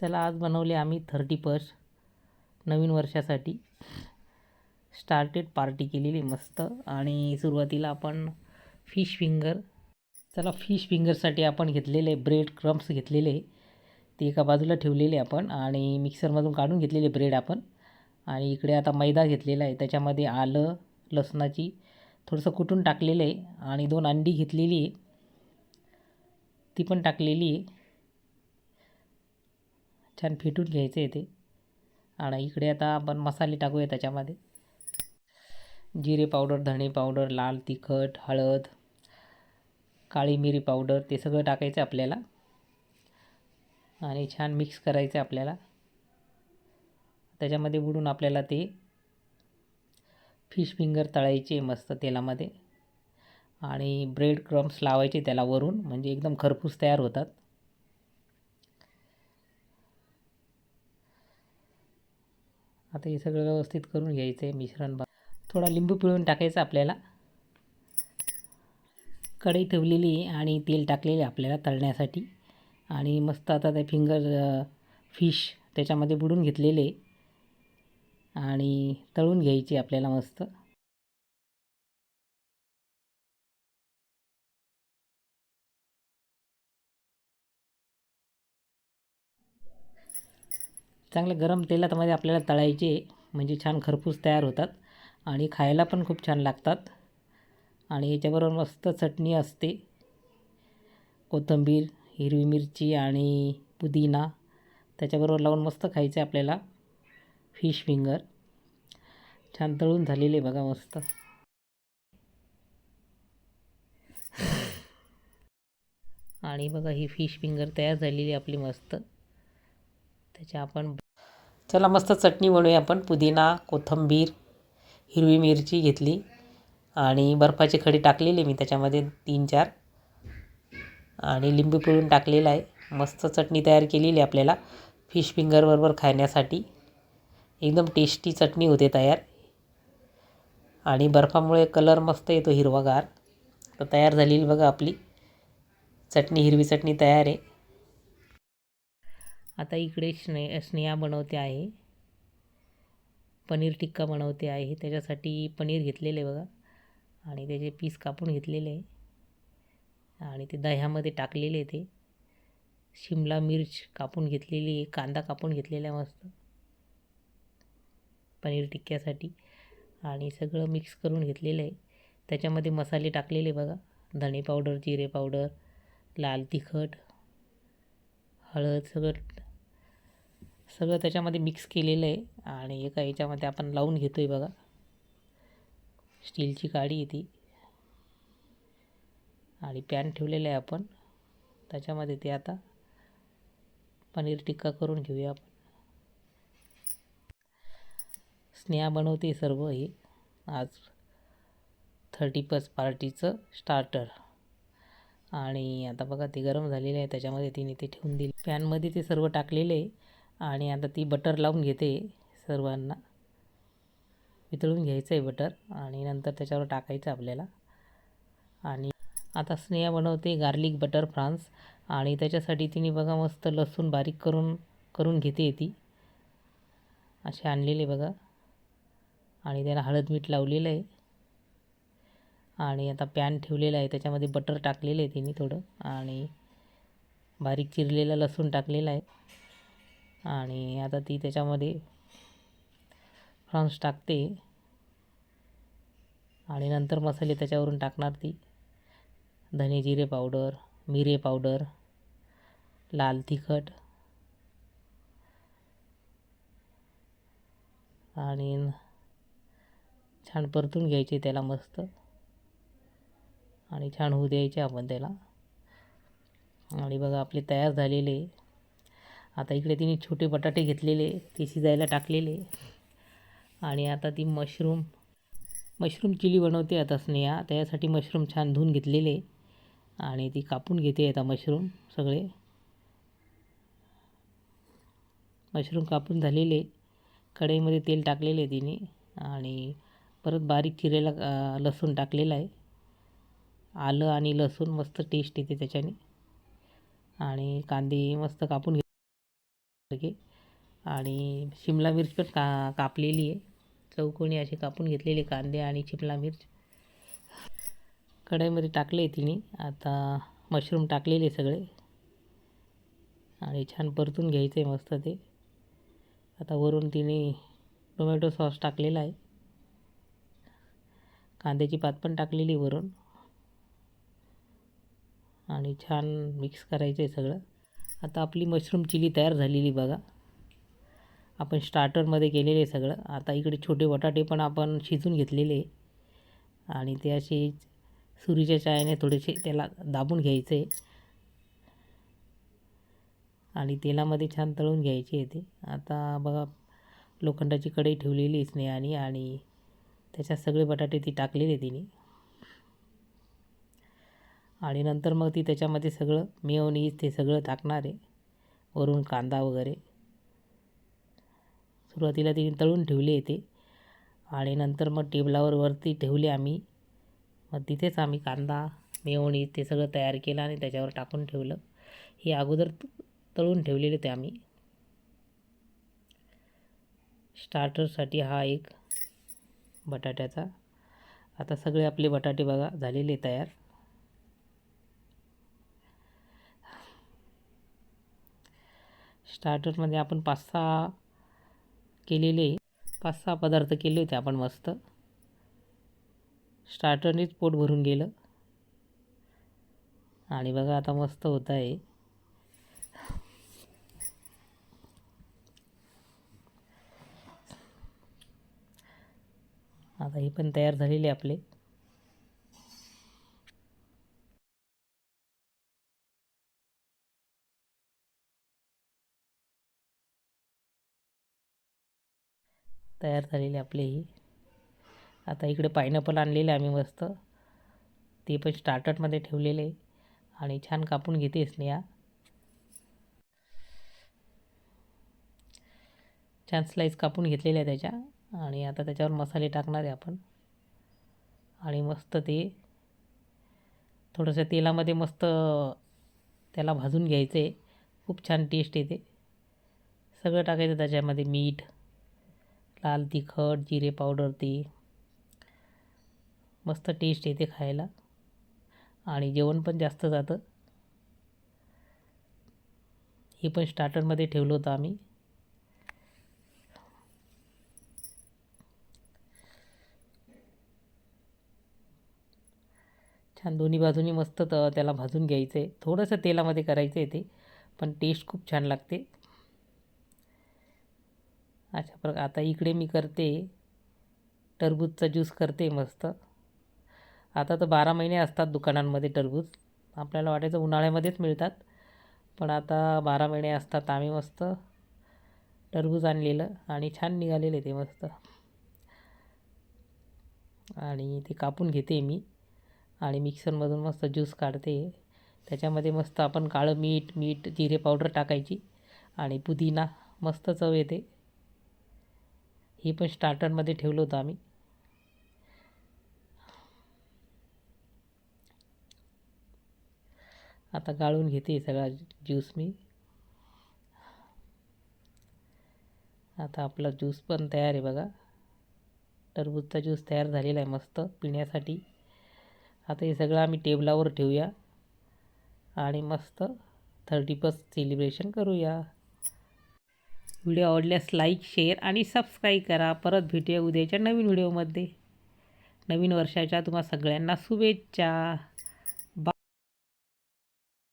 चला आज बनवले आम्ही थर्टी फर्स्ट नवीन वर्षासाठी. स्टार्टेड पार्टी केलेली मस्त. आणि सुरुवातीला आपण फिश फिंगर चला फिश फिंगरसाठी आपण घेतलेले ब्रेड क्रम्स घेतलेले. ते एका बाजूला ठेवलेले आपण आणि मिक्सरमधून काढून घेतलेले ब्रेड आपण. आणि इकडे आता मैदा घेतलेला आहे. त्याच्यामध्ये आलं लसणाची थोडंसं कुटून टाकलेलं आहे. आणि दोन अंडी घेतलेली आहे. ती पण टाकलेली आहे. छान फेटून घ्यायचं आहे ते. आणि इकडे आता आपण मसाले टाकूया त्याच्यामध्ये. जिरे पावडर धणे पावडर लाल तिखट हळद काळी मिरी पावडर ते सगळं टाकायचं आपल्याला. आणि छान मिक्स करायचं आपल्याला. त्याच्यामध्ये बुडून आपल्याला ते फिश फिंगर तळायचे मस्त तेलामध्ये. आणि ब्रेड क्रम्स लावायचे त्याला वरून म्हणजे एकदम खरपूस तयार होतात. आता हे सगळं व्यवस्थित करून घ्यायचं आहे मिश्रण बा थोडा लिंबू पिळून टाकायचं आपल्याला. कढई ठेवलेली आहे आणि तेल टाकलेले आपल्याला तळण्यासाठी. आणि मस्त आता ते फिंगर फिश त्याच्यामध्ये बुडून घेतलेले आणि तळून घ्यायची आपल्याला मस्त. चांगल्या गरम तेलामध्ये आपल्याला तळायचे म्हणजे छान खरपूस तयार होतात आणि खायला पण खूप छान लागतात. आणि याच्याबरोबर मस्त चटणी असते. कोथिंबीर हिरवी मिरची आणि पुदिना त्याच्याबरोबर लावून मस्त खायचं आपल्याला. Fish finger. छान तळून झालेले बघा मस्त. आणि बघा ही फिश फिंगर तयार झालेली आपली मस्त. त्याच्या आपण चला मस्त चटणी बनवूया आपण. पुदिना कोथिंबीर हिरवी मिरची घेतली आणि बर्फाची खडी टाकलेली मी त्याच्यामध्ये तीन चार. आणि लिंबू पिळून टाकलेला आहे. मस्त चटणी तयार केलेली आपल्याला फिश फिंगरबरोबर खाण्यासाठी. एकदम टेस्टी चटणी होते तयार. आणि बर्फामुळे कलर मस्त येतो हिरवागार. तर तयार झालेली बघा आपली. चटणी हिरवी चटणी तयार आहे. आता इकडे स्ने स्नेहा बनवते आहे. पनीर टिक्का बनवते आहे. त्याच्यासाठी पनीर घेतलेले बघा. आणि त्याचे पीस कापून घेतलेले आहे. आणि ते दह्यामध्ये टाकलेले ते. शिमला मिर्च कापून घेतलेली आहे. कांदा कापून घेतलेला आहे मस्त. पनीर टिक्क्यासाठी. आणि सगळं मिक्स करून घेतलेलं आहे. त्याच्यामध्ये मसाले टाकलेले बघा. धणे पावडर जिरे पावडर लाल तिखट हळद सगळं सगळं त्याच्यामध्ये मिक्स केलेलं आहे आणि एका याच्यामध्ये आपण लावून घेतो आहे बघा स्टीलची काडी आहे ती. आणि पॅन ठेवलेलं आहे आपण. त्याच्यामध्ये ते आता पनीर टिक्का करून घेऊया आपण. स्नेहा बनवते सर्व हे. आज थर्टी फर्स्ट पार्टीचं स्टार्टर आणि आता बघा ते गरम झालेलं आहे. त्याच्यामध्ये तिने ते ठेवून दिले. पॅनमध्ये ते सर्व टाकलेले आहे. आणि आता ती बटर लावून घेते सर्वांना. वितळून घ्यायचं आहे बटर आणि नंतर त्याच्यावर टाकायचं आपल्याला. आणि आता स्नेहा बनवते गार्लिक बटर फ्रान्स आणि त्याच्यासाठी तिने बघा मस्त लसूण बारीक करून करून घेते ती. असे आणलेले बघा. आणि त्याला हळद मीठ लावलेलं आहे. आणि आता पॅन ठेवलेला आहे. त्याच्यामध्ये बटर टाकलेलं आहे तिने थोडं. आणि बारीक चिरलेलं लसूण टाकलेलं आहे. आणि आता ती त्याच्यामध्ये फ्रान्स टाकते. आणि नंतर मसाले त्याच्यावरून टाकणार ती. धने जिरे पावडर मिरे पावडर लाल तिखट. आणि छान परतून घ्यायचे त्याला मस्त. आणि छान होऊ द्यायचे आपण त्याला. आणि बघा आपले तयार झालेले. आता इकडे तिने छोटे बटाटे घेतलेले ते शिजायला टाकलेले. आणि आता ती मशरूम मशरूम चिली बनवते आता स्नेहा. त्यासाठी मशरूम छान धुवून घेतलेले. आणि ती कापून घेते आता मशरूम सगळे. मशरूम कापून झालेले. कढईमध्ये तेल टाकलेले तिने. आणि परत बारीक चिरेला लसूण टाकलेला आहे. आलं आणि लसूण मस्त टेस्ट येते त्याच्याने. आणि कांदे मस्त कापून घे सारखे आणि शिमला मिर्च पण का कापलेली आहे. चौकोनी असे कापून घेतलेले कांदे आणि शिमला मिर्च. कढईमध्ये टाकले तिने. आता मशरूम टाकलेले सगळे. आणि छान परतून घ्यायचं आहे मस्त ते. आता वरून तिने टोमॅटो सॉस टाकलेला आहे. कांद्याची पात पण टाकलेली वरून. आणि छान मिक्स करायचं आहे सगळं. आता आपली मशरूम चिली तयार झालेली बघा. आपण स्टार्टरमध्ये केलेले सगळं. आता इकडे छोटे बटाटे पण आपण शिजून घेतलेले आणि ते असे सुरीच्या चायाने थोडेसे त्याला दाबून घ्यायचे. आणि तेलामध्ये छान तळून घ्यायचे ते. आता बघा लोखंडाची कढई ठेवलेली स्नेहाने आणि त्याच्यात सगळे बटाटे ती टाकलेले तिने. आणि नंतर मग ती त्याच्यामध्ये सगळं मेयोनीज ते सगळं टाकणार आहे. वरून कांदा वगैरे. सुरुवातीला तिने तळून ठेवले ते. आणि नंतर मग टेबलावर वरती ठेवले आम्ही. मग तिथेच आम्ही कांदा मेयोनीज ते सगळं तयार केलं आणि त्याच्यावर टाकून ठेवलं. हे अगोदर तळून ठेवलेले ते आम्ही. स्टार्टरसाठी हा एक बटाट्याचा. आता सगळे आपले बटाटे बघा झालेले तयार. स्टार्टरमध्ये आपण पाच सहा केलेले पाच सहा पदार्थ केले होते आपण मस्त. स्टार्टरनेच पोट भरून गेलं. आणि बघा आता मस्त होत आहे. आता हे पण तयार झालेले आपले. तयार झालेले आपले ही. आता इकडे पायनॅपल आणलेले आम्ही मस्त. ते पण स्टार्टरमध्ये ठेवलेले आणि छान कापून घेते स्नेहा. छान स्लाईस कापून घेतलेल्या आहे त्याच्या. आणि आता त्याच्यावर मसाले टाकणार आहे आपण. आणि मस्त ते थोडंसं तेलामध्ये मस्त त्याला भाजून घ्यायचं. आहे खूप छान टेस्ट येते. सगळं टाकायचं त्याच्यामध्ये मीठ लाल तिखट जिरे पावडर ती. मस्त टेस्ट येते खायला. आणि जेवण पण जास्त जातं. हे पण स्टार्टरमध्ये ठेवलं होतं आम्ही. छान दोन्ही बाजूनी मस्त त्याला भाजून घ्यायचं आहे थोडंसं तेलामध्ये करायचं आहे ते पण टेस्ट खूप छान लागते. अशा प्रकार आता इकडे मी करते. टरबूजचा ज्यूस करते मस्त. आता तर बारा महिने असतात दुकानांमध्ये टरबूज. आपल्याला वाटायचं उन्हाळ्यामध्येच मिळतात. पण आता बारा महिने असतात आम्ही मस्त टरबूज आणलेलं आणि छान निघालेले ते मस्त. आणि ते कापून घेते मी. आणि मिक्सरमधून मस्त ज्यूस काढते. त्याच्यामध्ये मस्त आपण काळं मीठ मीठ जिरे पावडर टाकायची. आणि पुदिना मस्त चव येते. हे पण स्टार्टरमध्ये ठेवलं होतं आम्ही. आता गाळून घेते सगळा ज्यूस मी. आता आपला ज्यूस पण तयार आहे बघा. टरबूजचा ज्यूस तयार झालेला आहे मस्त पिण्यासाठी. आता हे सगळं आम्ही टेबलावर ठेवूया. आणि मस्त थर्टी फर्स्ट सेलिब्रेशन करूया. व्हिडिओ आवडल्यास लाईक शेअर आणि सबस्क्राईब करा. परत भेटूया उद्याच्या नवीन व्हिडिओमध्ये. नवीन वर्षाच्या तुम्हा सगळ्यांना शुभेच्छा.